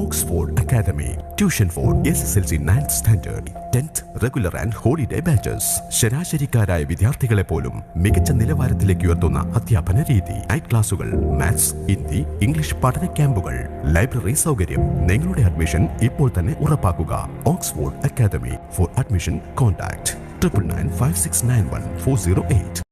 Oxford academy tuition for S S L C ninth standard tenth regular and holiday batches ശരാശരിക്കാരായ വിദ്യാർത്ഥികളെ പോലും മികച്ച നിലവാരത്തിലേക്ക് ഉയർത്തുന്ന അധ്യാപന രീതി. നൈറ്റ് ക്ലാസുകൾ മാത്സ് ഹിന്ദി ഇംഗ്ലീഷ് പഠന ക്യാമ്പുകൾ. ലൈബ്രറി സൗകര്യം നിങ്ങളുടെ അഡ്മിഷൻ ഇപ്പോൾ തന്നെ ഉറപ്പാക്കുക. Oxford academy for admission contact triple nine five six nine one four zero eight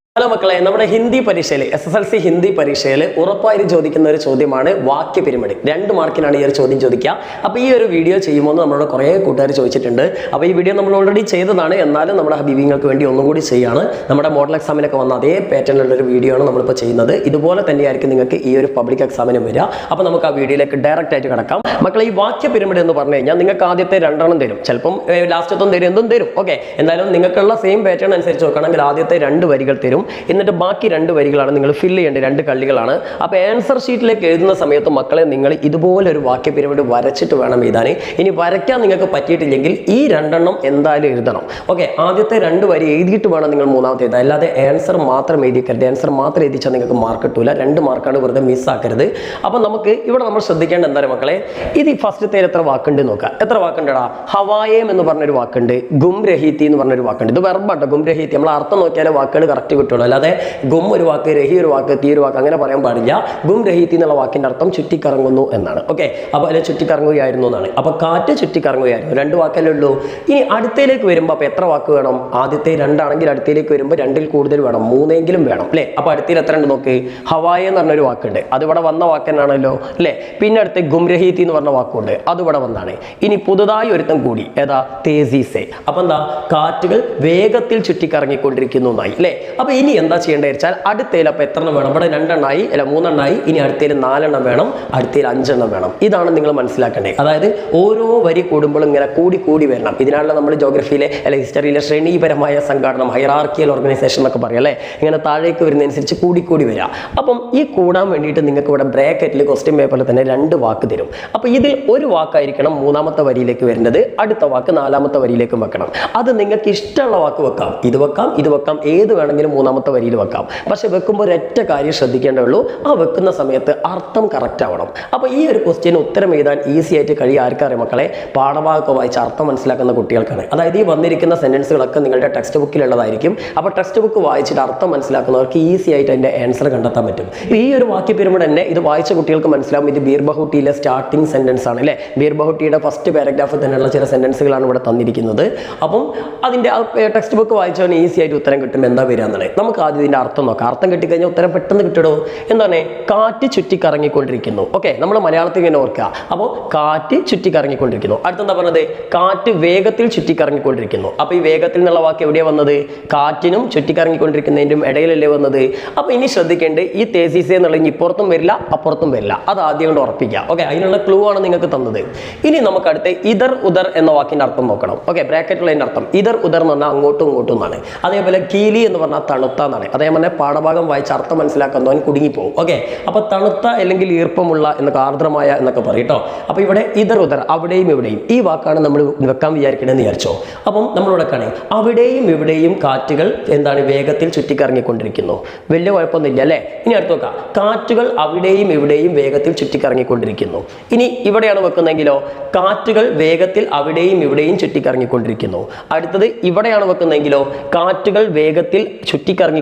മക്കളെ നമ്മുടെ ഹിന്ദി പരീക്ഷയിൽ S S L C Hindi പരീക്ഷയിൽ ഉറപ്പായിട്ട് ചോദിക്കുന്ന ഒരു ചോദ്യമാണ് വാക്യ പിരിമടി രണ്ട് മാർക്കിനാണ് ഈ ഒരു ചോദ്യം ചോദിക്കുക. അപ്പോൾ ഈ ഒരു വീഡിയോ ചെയ്യുമോ എന്ന് നമ്മളോട് കുറേ കൂട്ടുകാർ ചോദിച്ചിട്ടുണ്ട്. അപ്പോൾ ഈ വീഡിയോ നമ്മൾ ഓൾറെഡി ചെയ്തതാണ്. എന്നാലും നമ്മുടെ ഹബീബിങ്ങൾക്ക് വേണ്ടി ഒന്നും കൂടി ചെയ്യാണ്. നമ്മുടെ മോഡൽ എക്സാമിനൊക്കെ വന്ന അതേ പാറ്റേണിലുള്ള ഒരു വീഡിയോ ആണ് നമ്മളിപ്പോൾ ചെയ്യുന്നത്. ഇതുപോലെ തന്നെയായിരിക്കും നിങ്ങൾക്ക് ഈ ഒരു പബ്ലിക് എക്സാമിനും വരിക. അപ്പോൾ നമുക്ക് ആ വീഡിയോയിലേക്ക് ഡയറക്റ്റ് ആയിട്ട് കിടക്കാം. മക്കളെ ഈ വാക്യ പിരമിഡ് എന്ന് പറഞ്ഞു കഴിഞ്ഞാൽ നിങ്ങൾക്ക് ആദ്യത്തെ രണ്ടെണ്ണം തരും. ചിലപ്പം ലാസ്റ്റത്തും തരും എന്തും തരും. ഓക്കെ. എന്തായാലും നിങ്ങൾക്കുള്ള സെയിം പാറ്റേൺ അനുസരിച്ച് നോക്കുകയാണെങ്കിൽ ആദ്യത്തെ രണ്ട് വരികൾ തരും. എന്നിട്ട് ബാക്കി രണ്ട് വരികളാണ് നിങ്ങൾ ഫില്ല് ചെയ്യേണ്ട രണ്ട് കള്ളികളാണ്. അപ്പോൾ ആൻസർ ഷീറ്റിലേക്ക് എഴുതുന്ന സമയത്ത് മക്കളെ നിങ്ങൾ ഇതുപോലെ ഒരു വാക്യ പിരമിഡ് വരച്ചിട്ട് വേണം എഴുതാൻ. ഇനി വരയ്ക്കാൻ നിങ്ങൾക്ക് പറ്റിയിട്ടില്ലെങ്കിൽ ഈ രണ്ടെണ്ണം എന്തായാലും എഴുതണം. ഓക്കെ ആദ്യത്തെ രണ്ട് വരി എഴുതിയിട്ട് വേണം നിങ്ങൾ മൂന്നാമത്തെ എഴുതാൻ. അല്ലാതെ ആൻസർ മാത്രം എഴുതിക്കരുത്. ആൻസർ മാത്രം എഴുതിച്ചാൽ നിങ്ങൾക്ക് മാർക്ക് കിട്ടൂല. രണ്ട് മാർക്കാണ് വെറുതെ മിസ്സാക്കരുത് അപ്പോൾ നമുക്ക് ഇവിടെ നമ്മൾ ശ്രദ്ധിക്കേണ്ട എന്താണ് മക്കളെ? ഇത് ഫസ്റ്റത്തെ എത്ര വാക്കുണ്ട് നോക്കുക. എത്ര വാക്കുണ്ടടാ? ഹവായം എന്ന് പറഞ്ഞൊരു വാക്കുണ്ട്. ഗുംരഹീത്തി എന്ന് പറഞ്ഞൊരു വാക്കുണ്ട്. ഇത് വെർബാട്ടോ ഗുംരഹീത്തി. നമ്മൾ അർത്ഥം നോക്കിയാലേ വാക്കുകൾ കറക്റ്റ് കിട്ടുള്ളൂ. അല്ലാതെ ഗും ഒരു വാക്ക് രഹി ഒരു വാക്ക് തീ ഒരു വാക്ക് അങ്ങനെ പറയാൻ പാടില്ല. ഗും രഹീത്തി എന്നുള്ള വാക്കിന്റെ അർത്ഥം ചുറ്റിക്കറങ്ങുന്നു എന്നാണ്. ഓക്കെ അപ്പോൾ അതിൽ ചുറ്റിക്കറങ്ങുകയായിരുന്നു എന്നാണ്. അപ്പോൾ കാറ്റ് ചുറ്റിക്കറങ്ങുകയായിരുന്നു. രണ്ട് വാക്കല്ലേ ഉള്ളൂ. ഇനി അടുത്തേക്ക് വരുമ്പോൾ അപ്പോൾ എത്ര വാക്ക് വേണം? ആദ്യത്തെ രണ്ടാണെങ്കിൽ അടുത്തേക്ക് വരുമ്പോൾ രണ്ടിൽ കൂടുതൽ വേണം. മൂന്നെങ്കിലും വേണം അല്ലേ? അപ്പോൾ അടുത്തേ എത്ര ഉണ്ട് നോക്ക്? ഹവായ എന്ന് പറഞ്ഞൊരു വാക്കുണ്ട്. അത് ഇവിടെ വന്ന വാക്ക് തന്നെയാണല്ലോ അല്ലേ? പിന്നെ അടുത്ത് ഗുംരഹീത്തി എന്ന് പറഞ്ഞ വാക്കുണ്ട്. അത് ഇവിടെ വന്നാണ്. ഇനി പുതുതായി ഒരുത്തം കൂടി. ഏതാ? തേസീസെ. അപ്പൊ എന്താ? കാറ്റുകൾ വേഗത്തിൽ ചുറ്റിക്കറങ്ങിക്കൊണ്ടിരിക്കുന്നു എന്നായി അല്ലേ? അപ്പൊ ഇനി എന്താ ചെയ്യേണ്ടത് വെച്ചാൽ അടുത്തേൽ അപ്പം എത്ര എണ്ണം വേണം? ഇവിടെ രണ്ടെണ്ണമായി അല്ല മൂന്നെണ്ണമായി ഇനി അടുത്തേൽ നാലെണ്ണം വേണം അടുത്തേൽ അഞ്ചെണ്ണം വേണം. ഇതാണ് നിങ്ങൾ മനസ്സിലാക്കേണ്ടത്. അതായത് ഓരോ വരി കൂടുമ്പോഴും ഇങ്ങനെ കൂടി കൂടി വരണം. ഇതിനാണല്ലോ നമ്മൾ ജോഗ്രഫിയിലെ അല്ലെങ്കിൽ ഹിസ്റ്ററിയിലെ ശ്രേണീപരമായ സംഘടന ഹൈറാർക്കിയൽ ഓർഗനൈസേഷൻ എന്നൊക്കെ പറയും അല്ലേ? ഇങ്ങനെ താഴേക്ക് വരുന്നതനുസരിച്ച് കൂടി കൂടി വരിക. അപ്പം ഈ കൂടാൻ വേണ്ടിയിട്ട് നിങ്ങൾക്ക് ഇവിടെ ബ്രാക്കറ്റിൽ ക്വസ്റ്റ്യൻ പേപ്പറിൽ തന്നെ രണ്ട് വാക്ക് തരും. അപ്പോൾ ഇതിൽ ഒരു വാക്കായിരിക്കണം മൂന്നാമത്തെ വരിയിലേക്ക് വരേണ്ടത് അടുത്ത വാക്ക് നാലാമത്തെ വരിയിലേക്കും വെക്കണം. അത് നിങ്ങൾക്ക് ഇഷ്ടമുള്ള വാക്ക് വെക്കാം. ഇത് വെക്കാം ഇത് വെക്കാം ഏത് വേണമെങ്കിലും മൂന്നാമത്തെ വരിയിൽ വെക്കാം. പക്ഷെ വെക്കുമ്പോൾ ഒരൊറ്റ കാര്യം ശ്രദ്ധിക്കേണ്ടേ ഉള്ളൂ ആ വെക്കുന്ന സമയത്ത് അർത്ഥം കറക്റ്റ് ആവണം. അപ്പോൾ ഈ ഒരു ക്വസ്റ്റ്യൻ ഉത്തരം എഴുതാൻ ഈസി ആയിട്ട് കഴിയും ആർക്കറിയാം മക്കളെ? പാഠഭാഗമൊക്കെ വായിച്ച് അർത്ഥം മനസ്സിലാക്കുന്ന കുട്ടികൾക്കാണ്. അതായത് ഈ വന്നിരിക്കുന്ന സെന്റൻസുകളൊക്കെ നിങ്ങളുടെ ടെക്സ്റ്റ് ബുക്കിലുള്ളതായിരിക്കും അപ്പോൾ ടെക്സ്റ്റ് ബുക്ക് വായിച്ചിട്ട് അർത്ഥം മനസ്സിലാക്കുന്നവർക്ക് ഈസി ആയിട്ട് അതിന്റെ ആൻസർ കണ്ടെത്താൻ പറ്റും. ഈ ഒരു വാക്യ തന്നെ ഇത് വായിച്ച കുട്ടികൾക്ക് മനസ്സിലാവും. ഇത് ബീർബഹുട്ടിയിലെ സ്റ്റാർട്ടിംഗ് സെന്റൻസ് ആണ് അല്ലേ? ബീർബഹുട്ടിയുടെ ഫസ്റ്റ് പാരഗ്രാഫ് തന്നെയുള്ള ചില സെന്റൻസുകളാണ് ഇവിടെ തന്നിരിക്കുന്നത്. അപ്പം അതിന്റെ ടെക്സ്റ്റ് ബുക്ക് വായിച്ചവന് ഈസി ആയിട്ട് ഉത്തരം കിട്ടും. എന്താ വരിക എന്നുള്ളത്? നമുക്ക് ആദ്യം ഇതിന്റെ അർത്ഥം നോക്കാം. അർത്ഥം കിട്ടിക്കഴിഞ്ഞാൽ ഉത്തരം പെട്ടെന്ന് കിട്ടിടോ എന്താണ് കാറ്റ് ചുറ്റിക്കറങ്ങിക്കൊണ്ടിരിക്കുന്നു. ഓക്കെ നമ്മൾ മലയാളത്തിൽ ഇങ്ങനെ ഓർക്കുക. അപ്പോൾ കാറ്റ് ചുറ്റിക്കറങ്ങിക്കൊണ്ടിരിക്കുന്നു. അടുത്തെന്താ പറഞ്ഞത്? കാറ്റ് വേഗത്തിൽ ചുറ്റിക്കറങ്ങിക്കൊണ്ടിരിക്കുന്നു. അപ്പോൾ ഈ വേഗത്തിൽ എന്നുള്ള വാക്ക് എവിടെയാണ് വന്നത്? കാറ്റിനും ചുറ്റിക്കറങ്ങിക്കൊണ്ടിരിക്കുന്നതിന്റെ ഇടയിലല്ലേ വന്നത്? അപ്പോൾ ഇനി ശ്രദ്ധിക്കേണ്ടത് ഈ തേസീസ് എന്നുള്ള ഇനി ഇപ്പുറത്തും വരില്ല അപ്പുറത്തും വരില്ല. അത് ആദ്യം കൊണ്ട് ഉറപ്പിക്കുക. ഓക്കെ അതിനുള്ള ക്ലൂ ആണ് നിങ്ങൾക്ക് തന്നത്. ഇനി നമുക്ക് അടുത്ത് ഇതർ ഉദർ എന്ന വാക്കിന്റെ അർത്ഥം നോക്കണം. ഓക്കെ ബ്രാക്കറ്റുള്ളതിന്റെ അർത്ഥം. ഇതർ ഉദർ എന്ന് പറഞ്ഞാൽ അങ്ങോട്ടും ഇങ്ങോട്ടും എന്നാണ്. അതേപോലെ കീലി എന്ന് പറഞ്ഞാൽ തണുത്ത എന്നാണ്. അതേപോലെ പാഠഭാഗം വായിച്ച് അർത്ഥം മനസ്സിലാക്കുന്നവൻ കുടുങ്ങിപ്പോകും ഓക്കെ അപ്പൊ തണുത്ത അല്ലെങ്കിൽ ഈർപ്പമുള്ള എന്നൊക്കെ ആർദ്രമായ എന്നൊക്കെ പറയും അപ്പൊ ഇവിടെ ഇതർ ഉദർ അവിടെയും ഇവിടെയും ഈ വാക്കാണ് നമ്മൾ വെക്കാൻ വിചാരിക്കണമെന്ന് വിചാരിച്ചോ. അപ്പം നമ്മളിവിടെ കാണേ അവിടെയും ഇവിടെയും കാറ്റുകൾ എന്താണ് വേഗത്തിൽ ചുറ്റിക്കറങ്ങിക്കൊണ്ടിരിക്കുന്നു. വലിയ കുഴപ്പമൊന്നുമില്ല അല്ലേ? ഇനി അടുത്ത് നോക്കാം. കാറ്റുകൾ അവിടെയും ഇവിടെയും വേഗത്തിൽ ചുറ്റിക്കറങ്ങിക്കൊണ്ടിരിക്കുന്നു. ഇനി ഇവിടെയാണ് വെക്കുന്നതെങ്കിലോ? കാറ്റുകൾ വേഗത്തിൽ അവിടെയും ഇവിടെയും ചുറ്റിക്കറങ്ങിക്കൊണ്ടിരിക്കുന്നു. അടുത്തത് ഇവിടെയാണ് വെക്കുന്നതെങ്കിലോ? കാറ്റുകൾ വേഗത്തിൽ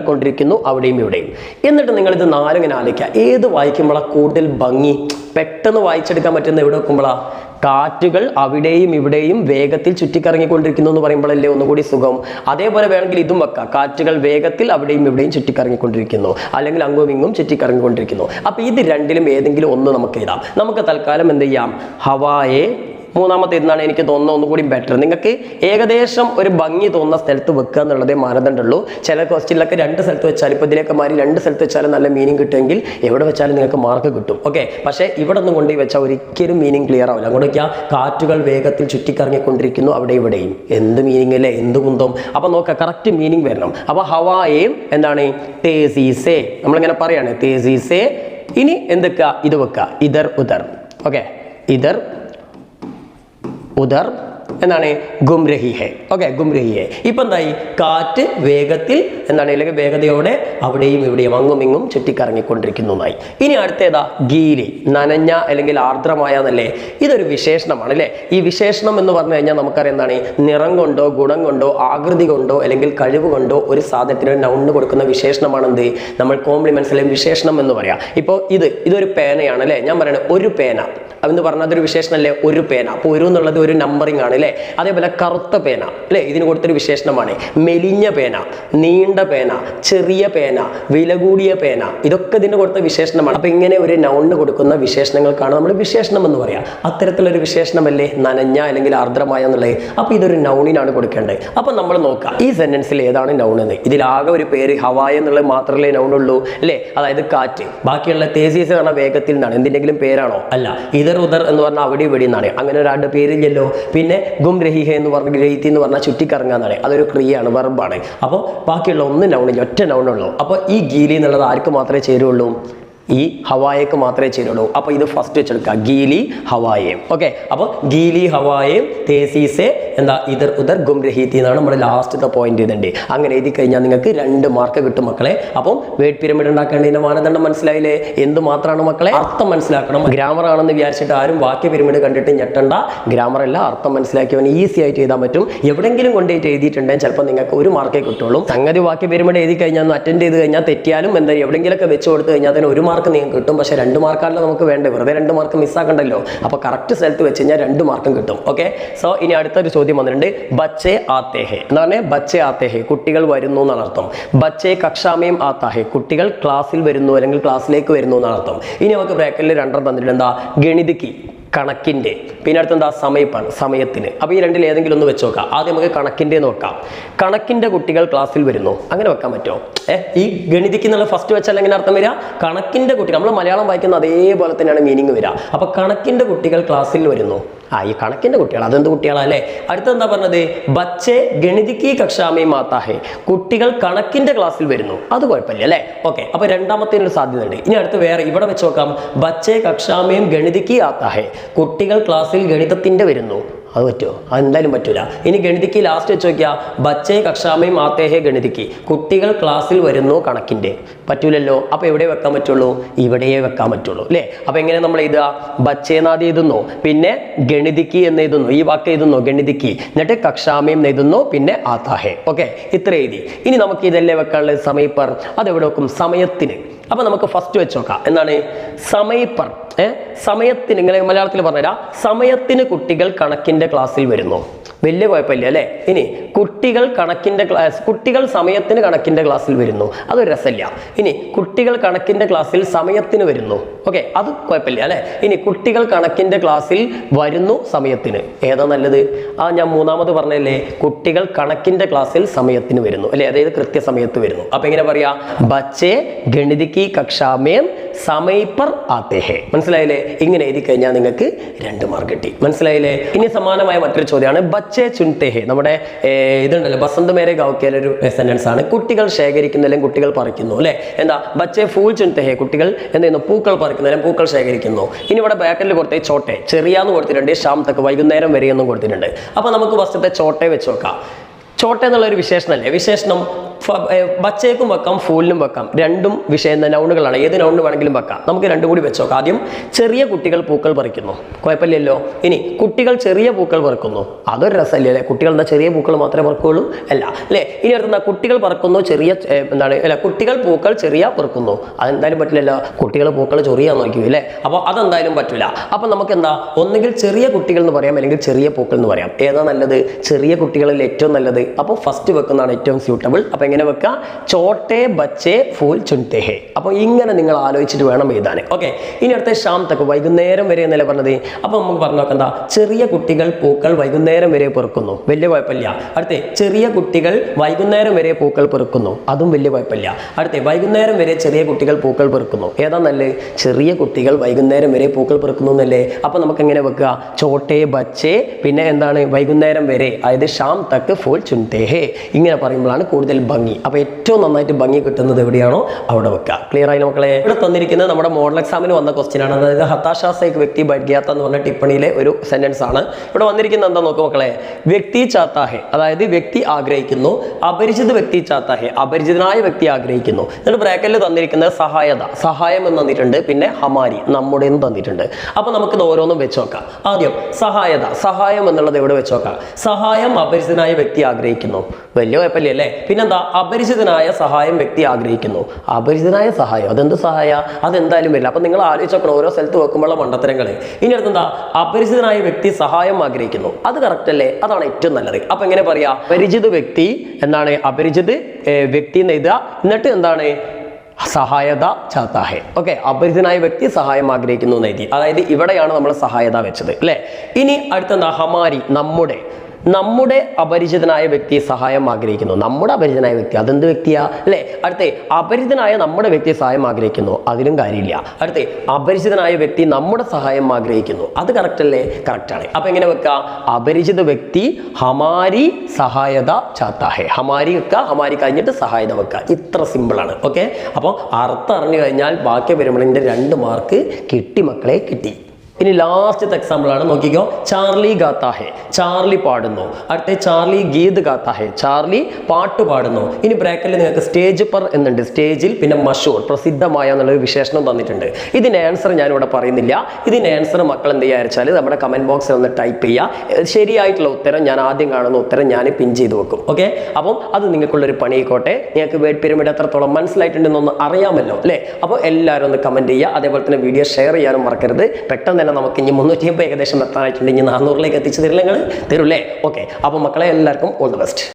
ചുറ്റിക്കറങ്ങിക്കൊണ്ടിരിക്കുന്നു അവിടെയും ഇവിടെയും. എന്നിട്ട് നിങ്ങൾ ഇത് നാലിങ്ങനെ ആലോചിക്കുക. ഏത് വായിക്കുമ്പോഴാണ് കൂടുതൽ ഭംഗി? പെട്ടെന്ന് വായിച്ചെടുക്കാൻ പറ്റുന്ന എവിടെ വെക്കുമ്പോഴാണ് കാറ്റുകൾ അവിടെയും ഇവിടെയും വേഗത്തിൽ ചുറ്റിക്കറങ്ങിക്കൊണ്ടിരിക്കുന്നു എന്ന് പറയുമ്പോഴല്ലേ ഒന്നുകൂടി സുഖം. അതേപോലെ വേണമെങ്കിൽ ഇതും വെക്കാം. കാറ്റുകൾ വേഗത്തിൽ അവിടെയും ഇവിടെയും ചുറ്റിക്കറങ്ങിക്കൊണ്ടിരിക്കുന്നു. അല്ലെങ്കിൽ അങ്ങും ഇങ്ങും ചുറ്റിക്കറങ്ങിക്കൊണ്ടിരിക്കുന്നു. അപ്പൊ ഇത് രണ്ടിലും ഏതെങ്കിലും ഒന്ന് നമുക്ക് എഴുതാം. നമുക്ക് തൽക്കാലം എന്ത് ചെയ്യാം? ഹവായെ മൂന്നാമത്തെ ഇതാണ് എനിക്ക് തോന്നുന്നത് ഒന്നുകൂടി ബെറ്റർ നിങ്ങൾക്ക് ഏകദേശം ഒരു ഭംഗി തോന്നുന്ന സ്ഥലത്ത് വെക്കുക എന്നുള്ളതേ മാനദണ്ഡമുള്ളൂ. ചില ക്വസ്റ്റ്യനിലൊക്കെ രണ്ട് സ്ഥലത്ത് വെച്ചാൽ ഇപ്പോൾ ഇതിലേക്ക് മാറി രണ്ട് സ്ഥലത്ത് വെച്ചാലും നല്ല മീനിങ് കിട്ടുമെങ്കിൽ എവിടെ വെച്ചാലും നിങ്ങൾക്ക് മാർക്ക് കിട്ടും. ഓക്കെ പക്ഷേ ഇവിടെ ഒന്നും കൊണ്ടുപോയി വെച്ചാൽ ഒരിക്കലും മീനിങ് ക്ലിയർ ആവില്ല. അങ്ങോട്ട് വയ്ക്കുക കാറ്റുകൾ വേഗത്തിൽ ചുറ്റിക്കറങ്ങിക്കൊണ്ടിരിക്കുന്നു അവിടെ ഇവിടെയും. എന്ത് മീനിങ് അല്ലേ? എന്ത് കുന്തം? അപ്പോൾ നോക്കുക കറക്റ്റ് മീനിങ് വരണം. അപ്പോൾ ഹവായേം എന്താണ്? തേസീസേ. നമ്മളിങ്ങനെ പറയാണ് തേസീസേ ഇനി എന്തൊക്കെ? ഇത് വെക്കുക ഇതർ ഉദർ ഓക്കെ ഇതർ ഉദർ എന്താണ് ഗുംരഹി ഹെ. ഓക്കെ ഗുംരഹി ഹെ. ഇപ്പം എന്തായി? കാറ്റ് വേഗത്തിൽ എന്താണ്? അല്ലെങ്കിൽ വേഗതയോടെ അവിടെയും ഇവിടെയും അങ്ങും ഇങ്ങും ചുറ്റിക്കറങ്ങിക്കൊണ്ടിരിക്കുന്നതായി ഇനി അടുത്തേതാ ഗീലി നനഞ്ഞ അല്ലെങ്കിൽ ആർദ്രമായ എന്നല്ലേ ഇതൊരു വിശേഷണമാണ് അല്ലേ? ഈ വിശേഷണം എന്ന് പറഞ്ഞു കഴിഞ്ഞാൽ നമുക്കറിയാം എന്താണ്? നിറം കൊണ്ടോ ഗുണം കൊണ്ടോ ആകൃതി കൊണ്ടോ അല്ലെങ്കിൽ കഴിവ് കൊണ്ടോ ഒരു സാധനത്തിന് നൗണിന് കൊടുക്കുന്ന വിശേഷണമാണ് എന്ത് നമ്മൾ കോംപ്ലിമെന്റ്സ് അല്ലെങ്കിൽ വിശേഷണം എന്ന് പറയാം. ഇപ്പോൾ ഇത് ഇതൊരു പേനയാണ് അല്ലേ? ഞാൻ പറയണത് ഒരു പേന. എന്ന് പറഞ്ഞാൽ അതൊരു വിശേഷണമല്ലേ? ഒരു പേന. അപ്പോൾ ഒരു എന്നുള്ളത് ഒരു നമ്പറിംഗ് ആണ് അല്ലേ? അതേപോലെ കറുത്ത പേന അല്ലേ? ഇതിന് കൊടുത്തൊരു വിശേഷണമാണ്. മെലിഞ്ഞ പേന നീണ്ട പേന ചെറിയ പേന വില കൂടിയ പേന ഇതൊക്കെ ഇതിന് കൊടുത്ത വിശേഷണമാണ്. അപ്പൊ ഇങ്ങനെ ഒരു നൗണിന് കൊടുക്കുന്ന വിശേഷണങ്ങൾക്കാണ് നമ്മൾ വിശേഷണം എന്ന് പറയാം. അത്തരത്തിലൊരു വിശേഷണമല്ലേ? നനഞ്ഞ അല്ലെങ്കിൽ ആർദ്രമായ എന്നുള്ളത്. അപ്പൊ ഇതൊരു നൗണിനാണ് കൊടുക്കേണ്ടത്. അപ്പൊ നമ്മൾ നോക്കാം ഈ സെന്റൻസിൽ ഏതാണ് നൗൺ എന്ന്? ഇതിലാകെ ഒരു പേര് ഹവായ എന്നുള്ളത് മാത്രമല്ലേ നൗൺ ഉള്ളൂ അല്ലേ? അതായത് കാറ്റ്. ബാക്കിയുള്ള തേസീസ് പറഞ്ഞ വേഗത്തിൽ നിന്നാണ്. എന്തിന്റെങ്കിലും പേരാണോ? അല്ല ഇതർ ഉദർ എന്ന് പറഞ്ഞാൽ അവിടെ ഇവിടെ നിന്നാണ്. അങ്ങനെ ഒരാളുടെ പേരില്ലല്ലോ. പിന്നെ ഗും രഹിഹ എന്ന് പറഞ്ഞ ഗ്രഹിത്തി എന്ന് പറഞ്ഞാൽ ചുറ്റിക്കറങ്ങുക എന്നാണ്. അതൊരു ക്രിയയാണ് വെർബാണ് അപ്പോൾ ബാക്കിയുള്ള ഒന്ന് നൗണില്ല ഒറ്റ നൗണുള്ളൂ അപ്പോൾ ഈ ഗീലി എന്നുള്ളത് ആർക്ക് മാത്രമേ ചേരുള്ളൂ? ഈ ഹവായക്ക് മാത്രമേ ചേരുള്ളൂ അപ്പോൾ ഇത് ഫസ്റ്റ് വെച്ചെടുക്കുക. ഗീലി ഹവായേം. ഓക്കെ അപ്പോൾ ഗീലി ഹവായേം തേസീസെ എന്താ ഇതർ ഉദർ ഗുംരഹീത്തി എന്നാണ് നമ്മുടെ ലാസ്റ്റത്തെ പോയിന്റ് ഇതുണ്ട്. അങ്ങനെ എഴുതി കഴിഞ്ഞാൽ നിങ്ങൾക്ക് രണ്ട് മാർക്ക് കിട്ടും മക്കളെ. അപ്പം വേഡ് പിരമിഡ് ഉണ്ടാക്കേണ്ടതിന് മാനദണ്ഡം മനസ്സിലായില്ലേ? എന്ത് മാത്രമാണ് മക്കളെ? അർത്ഥം മനസ്സിലാക്കണം. ഗ്രാമർ ആണെന്ന് വിചാരിച്ചിട്ട് ആരും വാക്യ പിരമിഡ് കണ്ടിട്ട് ഞെട്ടണ്ട. ഗ്രാമർ അല്ല അർത്ഥം മനസ്സിലാക്കിയവൻ ഈസി ആയിട്ട് എഴുതാൻ പറ്റും. എവിടെങ്കിലും കൊണ്ടുപോയിട്ട് എഴുതിയിട്ടുണ്ടെങ്കിൽ ചിലപ്പോൾ നിങ്ങൾക്ക് ഒരു മാർക്കേ കിട്ടുള്ളൂ. സംഗതി വാക്യ പിരമിഡ് എഴുതി കഴിഞ്ഞാൽ അറ്റൻഡ് ചെയ്ത് കഴിഞ്ഞാൽ തെറ്റിയാലും എന്താ എവിടെയെങ്കിലൊക്കെ വെച്ച് കൊടുത്തു കഴിഞ്ഞാൽ തന്നെ ഒരു നിങ്ങൾക്ക് കിട്ടും. പക്ഷേ രണ്ട് മാർക്കാണല്ലോ നമുക്ക് വേണ്ടത്. വെറുതെ രണ്ട് മാർക്ക് മിസ്സാക്കണ്ടല്ലോ അപ്പോൾ കറക്റ്റ് സ്ഥലത്ത് വെച്ച് കഴിഞ്ഞാൽ രണ്ട് മാർക്കും കിട്ടും. ഓക്കെ സോ ഇനി അടുത്തൊരു ചോദ്യം വന്നിട്ടുണ്ട്. ബച്ചേ ആത്തേഹെ എന്ന് പറഞ്ഞാൽ ബച്ചേ ആത്തേഹെ കുട്ടികൾ വരുന്നു എന്നാണ് അർത്ഥം. ബച്ചേ കക്ഷാമയും ആത്താഹെ കുട്ടികൾ ക്ലാസ്സിൽ വരുന്നു അല്ലെങ്കിൽ ക്ലാസ്സിലേക്ക് വരുന്നു എന്നാണ് അർത്ഥം. ഇനി നമുക്ക് ബ്രാക്കറ്റിൽ രണ്ടെണ്ണം തന്നിട്ടുണ്ട്. എന്താ? ഗണിതയ്ക്ക് കണക്കിന്റെ. പിന്നെ അടുത്തെന്താ? സമയപ്പാണ് സമയത്തിന്. അപ്പോൾ ഈ രണ്ടിൽ ഏതെങ്കിലും ഒന്ന് വെച്ച് നോക്കാം. ആദ്യം നമുക്ക് കണക്കിന്റെ നോക്കാം. കണക്കിന്റെ കുട്ടികൾ ക്ലാസ്സിൽ വരുന്നു. അങ്ങനെ വെക്കാൻ പറ്റുമോ? ഏ ഈ ഗണിതയ്ക്ക് എന്നുള്ള ഫസ്റ്റ് വെച്ചാൽ എങ്ങനെ അർത്ഥം വരിക? കണക്കിന്റെ കുട്ടികൾ നമ്മൾ മലയാളം വായിക്കുന്ന അതേപോലെ തന്നെയാണ് മീനിങ് വരിക. അപ്പോൾ കണക്കിന്റെ കുട്ടികൾ ക്ലാസ്സിൽ വരുന്നു. ആ ഈ കണക്കിന്റെ കുട്ടികൾ അതെന്ത് കുട്ടികളല്ലേ അടുത്ത എന്താ പറഞ്ഞത്? ബച്ചെ ഗണിതിക്ക് കക്ഷാമേ മാത്താഹേ കുട്ടികൾ കണക്കിന്റെ ക്ലാസ്സിൽ വരുന്നു. അത് കുഴപ്പമില്ല അല്ലേ? ഓക്കെ അപ്പോൾ രണ്ടാമത്തേനൊരു സാധ്യതയുണ്ട്. ഇനി അടുത്ത് വേറെ ഇവിടെ വെച്ച് നോക്കാം. ബച്ചെ കക്ഷാമയും ഗണിതിക്ക് ആത്താഹേ കുട്ടികൾ ക്ലാസ്സിൽ ഗണിതത്തിന്റെ വരുന്നു. അത് പറ്റുമോ അതെന്തായാലും പറ്റൂല. ഇനി ഗണിതിക്ക് ലാസ്റ്റ് വെച്ച് നോക്കിയാൽ ബച്ചേ കക്ഷാമയും ആത്തേഹേ ഗണിതിക്ക് കുട്ടികൾ ക്ലാസ്സിൽ വരുന്നു കണക്കിന്റെ പറ്റൂലല്ലോ? അപ്പോൾ എവിടെ വെക്കാൻ പറ്റുള്ളൂ? ഇവിടെയേ വെക്കാൻ പറ്റുള്ളൂ അല്ലേ? അപ്പോൾ എങ്ങനെ നമ്മൾ എഴുതുക? ബച്ചേനാദി എഴുതുന്നു പിന്നെ ഗണിതിക്ക് എന്ന് എഴുതുന്നു. ഈ വാക്ക് എഴുതുന്നു ഗണിതിക്ക് എന്നിട്ട് കക്ഷാമയും എഴുതുന്നു പിന്നെ ആത്താഹേ. ഓക്കെ ഇത്ര എഴുതി. ഇനി നമുക്ക് ഇതല്ലേ വെക്കാനുള്ള സമയപ്പർ. അതെവിടെ വെക്കും? സമയത്തിന്. അപ്പൊ നമുക്ക് ഫസ്റ്റ് വെച്ച് നോക്കാം. എന്താണ്? സമയപ്പർ ഏ? സമയത്തിന് ഇങ്ങനെ മലയാളത്തിൽ പറഞ്ഞുതരാം. സമയത്തിന് കുട്ടികൾ കണക്കിന്റെ ക്ലാസ്സിൽ വരുന്നു. വലിയ കുഴപ്പമില്ല അല്ലേ? ഇനി കുട്ടികൾ കണക്കിന്റെ ക്ലാസ് കുട്ടികൾ സമയത്തിന് കണക്കിന്റെ ക്ലാസ്സിൽ വരുന്നു. അതൊരു രസമില്ല. ഇനി കുട്ടികൾ കണക്കിന്റെ ക്ലാസ്സിൽ സമയത്തിന് വരുന്നു. ഓക്കെ അത് കുഴപ്പമില്ല അല്ലേ? ഇനി കുട്ടികൾ കണക്കിന്റെ ക്ലാസ്സിൽ വരുന്നു സമയത്തിന്. ഏതാ നല്ലത്? ആ ഞാൻ മൂന്നാമത് പറഞ്ഞല്ലേ കുട്ടികൾ കണക്കിന്റെ ക്ലാസ്സിൽ സമയത്തിന് വരുന്നു. അല്ലേ? അതായത് കൃത്യസമയത്ത് വരുന്നു. അപ്പൊ എങ്ങനെ പറയാ? ബച്ചേ ഗണിതിക്ക് കക്ഷാമേം സമയപ്പർ ആത്തേഹേ മനസ്സിലായില്ലേ? ഇങ്ങനെ എഴുതി കഴിഞ്ഞാൽ നിങ്ങൾക്ക് രണ്ട് മാർക്ക് കിട്ടി. മനസ്സിലായില്ലേ? ഇനി സമാനമായ മറ്റൊരു ചോദ്യമാണ് ബച്ചേ ചുൻതേഹേ നമ്മുടെ ഇതുണ്ടല്ലോ ബസന്ത് മേരെ ഗാവുക്കിയാലെ ഒരു സെന്റൻസ് ആണ്. കുട്ടികൾ ശേഖരിക്കുന്നു അല്ലെങ്കിൽ കുട്ടികൾ പറിക്കുന്നു അല്ലേ? എന്താ ബച്ചേ ഫൂൾ ചുൻതെഹെ കുട്ടികൾ എന്ത് ചെയ്യുന്നു? പൂക്കൾ അല്ലെങ്കിൽ പൂക്കൾ ശേഖരിക്കുന്നു. ഇനി ഇവിടെ ബാക്കിൽ കൊടുത്തേ ചോട്ടെ. ചെറിയാന്ന് കൊടുത്തിട്ടുണ്ട് ഷാം തക്ക് വൈകുന്നേരം വരെയെന്നും കൊടുത്തിട്ടുണ്ട്. അപ്പൊ നമുക്ക് ഫസ്റ്റത്തെ ചോട്ടെ വെച്ച് നോക്കാം. ചോട്ട എന്നുള്ള ഒരു വിശേഷണമല്ലേ? വിശേഷണം ബച്ചേക്കും വെക്കാം ഫൂലിനും വെക്കാം. രണ്ടും വിഷയം നൗണുകളാണ് ഏത് നൗണിന് വേണമെങ്കിലും വെക്കാം. നമുക്ക് രണ്ടും കൂടി വെച്ചോ ആദ്യം ചെറിയ കുട്ടികൾ പൂക്കൾ പറിക്കുന്നു. കുഴപ്പമില്ലല്ലോ? ഇനി കുട്ടികൾ ചെറിയ പൂക്കൾ പറക്കുന്നു. അതൊരു രസമല്ലേ അല്ലേ? കുട്ടികൾ എന്താ ചെറിയ പൂക്കൾ മാത്രമേ പറക്കുള്ളൂ അല്ല അല്ലേ? ഇനി അടുത്ത കുട്ടികൾ പറക്കുന്നു ചെറിയ എന്താണ്? അല്ല കുട്ടികൾ പൂക്കൾ ചെറിയ പറക്കുന്നു. അതെന്തായാലും പറ്റില്ലല്ലോ? കുട്ടികൾ പൂക്കൾ ചെറിയ നോക്കി അല്ലേ? അപ്പോൾ അതെന്തായാലും പറ്റില്ല അപ്പോൾ നമുക്ക് എന്താ ഒന്നുകിൽ ചെറിയ കുട്ടികൾ എന്ന് പറയാം അല്ലെങ്കിൽ ചെറിയ പൂക്കൾ എന്ന് പറയാം. ഏതാ നല്ലത്? ചെറിയ കുട്ടികളിൽ ഏറ്റവും നല്ലത്? അപ്പോൾ ഫസ്റ്റ് വെക്കുന്നതാണ് ഏറ്റവും സ്യൂട്ടബിൾ അപ്പോൾ എങ്ങനെ വെക്കുക? ചോട്ടേ ബച്ചേ ഫൂൽ ചുൻതേ അപ്പോൾ ഇങ്ങനെ നിങ്ങൾ ആലോചിച്ചിട്ട് വേണം എഴുതാൻ. ഓക്കെ. ഇനി അടുത്ത ഷാം തക്ക് വൈകുന്നേരം വരെ എന്നല്ലേ പറഞ്ഞത്? അപ്പോൾ നമുക്ക് പറഞ്ഞു നോക്കാം എന്താ? ചെറിയ കുട്ടികൾ പൂക്കൾ വൈകുന്നേരം വരെ പെറുക്കുന്നു. വലിയ കുഴപ്പമില്ല. അടുത്തേ ചെറിയ കുട്ടികൾ വൈകുന്നേരം വരെ പൂക്കൾ പെറുക്കുന്നു. അതും വലിയ കുഴപ്പമില്ല. അടുത്തേ വൈകുന്നേരം വരെ ചെറിയ കുട്ടികൾ പൂക്കൾ പെറുക്കുന്നു. ഏതാ നല്ലത്? ചെറിയ കുട്ടികൾ വൈകുന്നേരം വരെ പൂക്കൾ പെറുക്കുന്നു എന്നല്ലേ? അപ്പോൾ നമുക്ക് എങ്ങനെ വെക്കുക? ചോട്ടേ ബച്ചേ പിന്നെ എന്താണ്? വൈകുന്നേരം വരെ. അതായത് ഷാം തക്ക് ഫുൾ ചുൻതേഹേ ഇങ്ങനെ പറയുമ്പോഴാണ് കൂടുതൽ ഭംഗി. അപ്പോൾ ഏറ്റവും നന്നായിട്ട് ഭംഗി കിട്ടുന്നത് എവിടെയാണോ അവിടെ വെക്കുക. ക്ലിയർ ആയി മക്കളെ? ഇവിടെ തന്നിരിക്കുന്നത് നമ്മുടെ മോഡൽ എക്സാമിന് വന്ന ക്വസ്റ്റ്യൻ ആണ്. അതായത് ഹതാശാസേക്ക് വ്യക്തി ബഡ്ഗ്യാത്ത എന്ന് പറഞ്ഞ ടിപ്പണിയിലെ ഒരു സെന്റൻസ് ആണ്. ഇവിടെ വന്നിരിക്കുന്നത് എന്താ നോക്കുക മക്കളെ? വ്യക്തി ചാത്താഹെ അതായത് വ്യക്തി ആഗ്രഹിക്കുന്നു അപരിചിത വ്യക്തി ചാത്താഹെ അപരിചിതനായ വ്യക്തി ആഗ്രഹിക്കുന്നു. എന്നിട്ട് ബ്രാക്കറ്റിൽ തന്നിരിക്കുന്നത് സഹായത. സഹായം എന്ന് തന്നിട്ടുണ്ട് പിന്നെ ഹമാരി. നമ്മുടെ എന്ന് തന്നിട്ടുണ്ട്. അപ്പൊ നമുക്ക് ഓരോന്നും വെച്ച് നോക്കാം. ആദ്യം സഹായത. സഹായം എന്നുള്ളത് എവിടെ വെച്ച് നോക്കാം? സഹായം അപരിചിതനായ വ്യക്തി ആഗ്രഹിക്കുന്നു. വലിയ കുഴപ്പമില്ല അല്ലേ പിന്നെന്താ? അപരിചിതനായ സഹായം വ്യക്തി ആഗ്രഹിക്കുന്നു. അപരിചിതനായ സഹായം. അതെന്ത് സഹായ? അതെന്തായാലും വരില്ല. അപ്പം നിങ്ങൾ ആലോചിച്ചോക്കണം ഓരോ സ്ഥലത്ത് വെക്കുമ്പോഴുള്ള മണ്ടത്തരങ്ങൾ ഇനി അടുത്തെന്താ? അപരിചിതനായ വ്യക്തി സഹായം ആഗ്രഹിക്കുന്നു. അത് കറക്റ്റ് അല്ലേ? അതാണ് ഏറ്റവും നല്ലത്. അപ്പം എങ്ങനെ പറയാ? പരിചിത വ്യക്തി എന്താണ് അപരിചിത് വ്യക്തി എന്ന് എഴുതുക. എന്നിട്ട് എന്താണ്? സഹായത ചാത്താഹെ. ഓക്കെ. അപരിചിതനായ വ്യക്തി സഹായം ആഗ്രഹിക്കുന്നു എന്ന് എഴുതി. അതായത് ഇവിടെയാണ് നമ്മൾ സഹായത വെച്ചത്. അല്ലേ? ഇനി അടുത്തെന്താ? ഹമാരി നമ്മുടെ നമ്മുടെ അപരിചിതനായ വ്യക്തി സഹായം ആഗ്രഹിക്കുന്നു. നമ്മുടെ അപരിചിതനായ വ്യക്തി അതെന്ത് വ്യക്തിയാ? അല്ലേ? അടുത്തേ അപരിചിതനായ നമ്മുടെ വ്യക്തി സഹായം ആഗ്രഹിക്കുന്നു. അതിലും കാര്യമില്ല. അടുത്തേ അപരിചിതനായ വ്യക്തി നമ്മുടെ സഹായം ആഗ്രഹിക്കുന്നു. അത് കറക്റ്റ് അല്ലേ? കറക്റ്റ് ആണ്. അപ്പൊ എങ്ങനെ വെക്കുക അപരിചിത വ്യക്തി ഹമാരി സഹായത ചാത്താഹെ. ഹമാരി വെക്കുക ഹമാരി കഴിഞ്ഞിട്ട് സഹായത വെക്കുക ഇത്ര സിമ്പിൾ ആണ്. ഓക്കെ അപ്പോൾ അർത്ഥം അറിഞ്ഞു കഴിഞ്ഞാൽ ബാക്കി വരുമ്പോഴതിന്റെ രണ്ട് മാർക്ക് കിട്ടി മക്കളെ കിട്ടി. ഇനി ലാസ്റ്റത്തെ എക്സാമ്പിൾ ആണ് നോക്കിക്കോ. ചാർലി ഗാത്താഹെ ചാർലി പാടുന്നു. അടുത്ത ചാർലി ഗീത് ഗാത്താഹെ ചാർലി പാട്ട് പാടുന്നു. ഇനി ബ്രാക്കറ്റിൽ നിങ്ങൾക്ക് സ്റ്റേജ് പർ എന്നുണ്ട്. സ്റ്റേജിൽ പിന്നെ മഷൂർ പ്രസിദ്ധമായ എന്നുള്ളൊരു വിശേഷണം തന്നിട്ടുണ്ട്. ഇതിന് ആൻസർ ഞാനിവിടെ പറയുന്നില്ല. ഇതിന് ആൻസർ മക്കൾ എന്ത് വെച്ചാൽ നമ്മുടെ കമന്റ് ബോക്സിൽ ഒന്ന് ടൈപ്പ് ചെയ്യുക. ശരിയായിട്ടുള്ള ഉത്തരം ഞാൻ ആദ്യം കാണുന്ന ഉത്തരം ഞാൻ പിൻ ചെയ്ത് വെക്കും. ഓക്കെ അപ്പം അത് നിങ്ങൾക്കുള്ളൊരു പണിയിക്കോട്ടെ നിങ്ങൾക്ക് വേഡ് പിരമിഡ് എത്രത്തോളം മനസ്സിലായിട്ടുണ്ടെന്നൊന്ന് അറിയാമല്ലോ അല്ലേ? അപ്പോൾ എല്ലാവരും ഒന്ന് കമന്റ് ചെയ്യുക. അതേപോലെ തന്നെ വീഡിയോ ഷെയർ ചെയ്യാനും മറക്കരുത്. പെട്ടെന്ന് തന്നെ നമുക്ക് ഇനി മുന്നൂറ്റി അമ്പത് ഏകദേശം എത്താനായിട്ടുണ്ട്. ഇനി നാനൂറിലേക്ക് എത്തിച്ചു തരില്ല തരൂല്ലേ? ഓക്കെ അപ്പോൾ മക്കളെ എല്ലാവർക്കും ഓൾ ദി ബെസ്റ്റ്